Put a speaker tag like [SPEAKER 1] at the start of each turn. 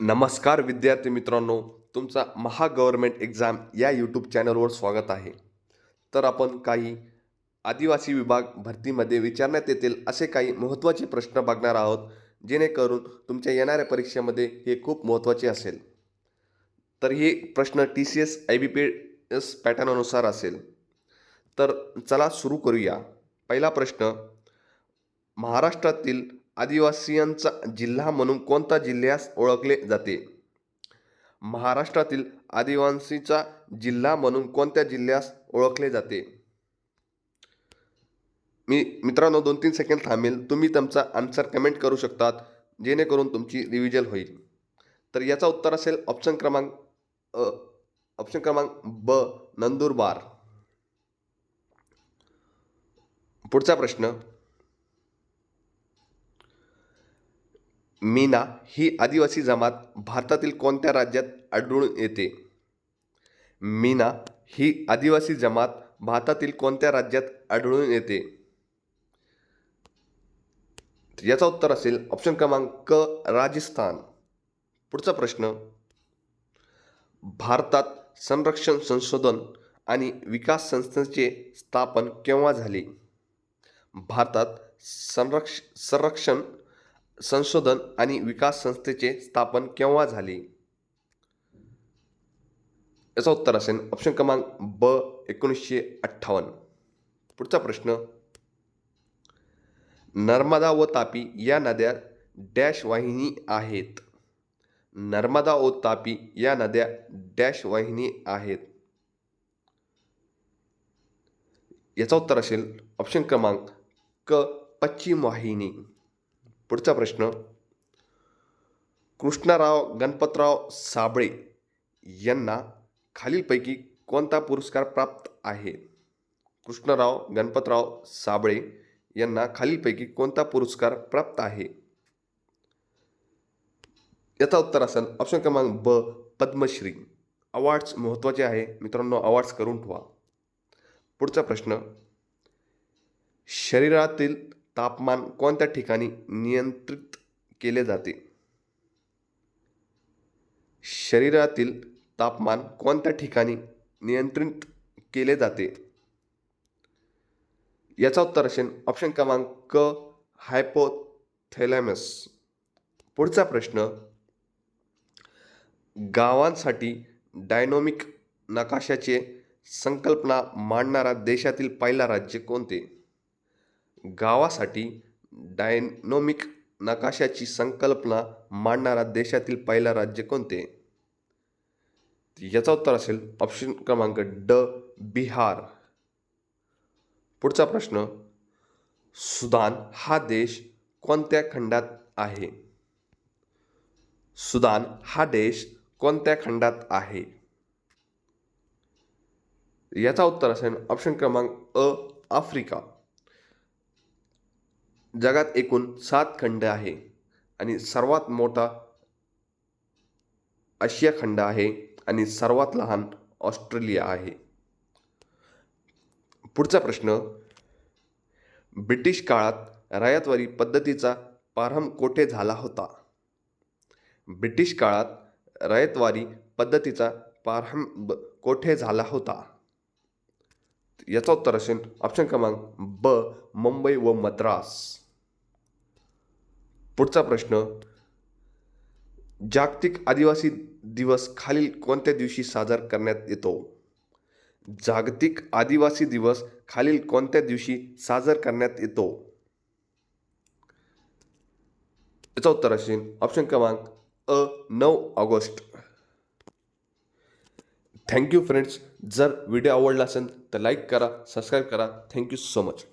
[SPEAKER 1] नमस्कार विद्यार्थी मित्रांनो तुमचा महा गव्हर्मेंट एक्झाम या यूट्यूब चॅनलवर स्वागत आहे. तर आपण काही आदिवासी विभाग भरतीमध्ये विचारण्यात येतील असे काही महत्त्वाचे प्रश्न बघणार आहोत जेणेकरून तुमच्या येणाऱ्या परीक्षेमध्ये हे खूप महत्त्वाचे असेल. तर हे प्रश्न T C S I B P S पॅटर्ननुसार असेल. तर चला सुरू करूया. पहिला प्रश्न महाराष्ट्रातील आदिवासियांचा जिल्हा म्हणून कोणता जिल्ह्यास ओळखले जाते? महाराष्ट्रातील आदिवासीचा जिल्हा म्हणून कोणत्या जिल्ह्यास ओळखले जाते? मी मित्रांनो दोन तीन सेकंड थांबेल. तुम्ही तुमचा आन्सर कमेंट करू शकतात जेणेकरून तुमची रिव्हिजन होईल. तर याचा उत्तर असेल ऑप्शन क्रमांक ऑप्शन क्रमांक ब नंदुरबार. पुढचा प्रश्न मीना ही आदिवासी जमात भारतातील कोणत्या राज्यात आढळून येते? मीना ही आदिवासी जमात भारतातील कोणत्या राज्यात आढळून येते? याचा उत्तर असेल ऑप्शन क्रमांक राजस्थान. पुढचा प्रश्न. भारतात संरक्षण संशोधन आणि विकास संस्थेचे स्थापन केव्हा झाले? भारतात संरक्ष संरक्षण संशोधन आणि विकास संस्थेचे स्थापन केव्हा झाले? याचं उत्तर असेल ऑप्शन क्रमांक ब एकोणीसशे अठ्ठावन्न. पुढचा प्रश्न. नर्मदा व तापी या नद्या डॅश वाहिनी आहेत. नर्मदा व तापी या नद्या डॅश वाहिनी आहेत. याचा उत्तर असेल ऑप्शन क्रमांक क पश्चिम वाहिनी. पुढचा प्रश्न. कृष्णराव गणपतराव साबळे यांना खालीलपैकी कोणता पुरस्कार प्राप्त आहे? कृष्णराव गणपतराव साबळे यांना खालीलपैकी कोणता पुरस्कार प्राप्त आहे? याचा उत्तर असेल ऑप्शन क्रमांक ब पद्मश्री. अवॉर्ड्स महत्त्वाचे आहे. मित्रांनो अवॉर्ड्स करून ठेवा. पुढचा प्रश्न. शरीरातील तापमान कोणत्या ठिकाणी नियंत्रित केले जाते? शरीरातील तापमान कोणत्या ठिकाणी नियंत्रित केले जाते? याचा उत्तर असेल ऑप्शन क्रमांक हायपोथेलॅमस पुढचा प्रश्न गावांसाठी डायनॉमिक नकाशाचे संकल्पना मांडणारा देशातील पहिला राज्य कोणते? गावासाठी डायनॉमिक नकाशाची संकल्पना मांडणारा देशातील पहिला राज्य कोणते? याचा उत्तर असेल ऑप्शन क्रमांक ड बिहार. पुढचा प्रश्न सुदान हा देश कोणत्या खंडात आहे? सुदान हा देश कोणत्या खंडात आहे? याचा उत्तर असेल ऑप्शन क्रमांक अ आफ्रिका. जगात एकूण सात खंड आहे आणि सर्वात मोठा आशिया खंड आहे आणि सर्वात लहान ऑस्ट्रेलिया आहे. पुढचा प्रश्न ब्रिटिश काळात रयतवारी पद्धतीचा प्रारंभ कोठे झाला होता? ब्रिटिश काळात रयतवारी पद्धतीचा प्रारंभ कोठे झाला होता? याचा उत्तर असेल ऑप्शन क्रमांक ब मुंबई व मद्रास. पुढचा प्रश्न जागतिक आदिवासी दिवस खालील कोणत्या दिवशी साजरा करण्यात येतो? जागतिक आदिवासी दिवस खालील कोणत्या दिवशी साजरा करण्यात येतो? याचं उत्तर असेल ऑप्शन क्रमांक अ नऊ ऑगस्ट. थँक्यू फ्रेंड्स जर व्हिडिओ आवडला असेल तर लाईक करा सबस्क्राईब करा. Thank you so much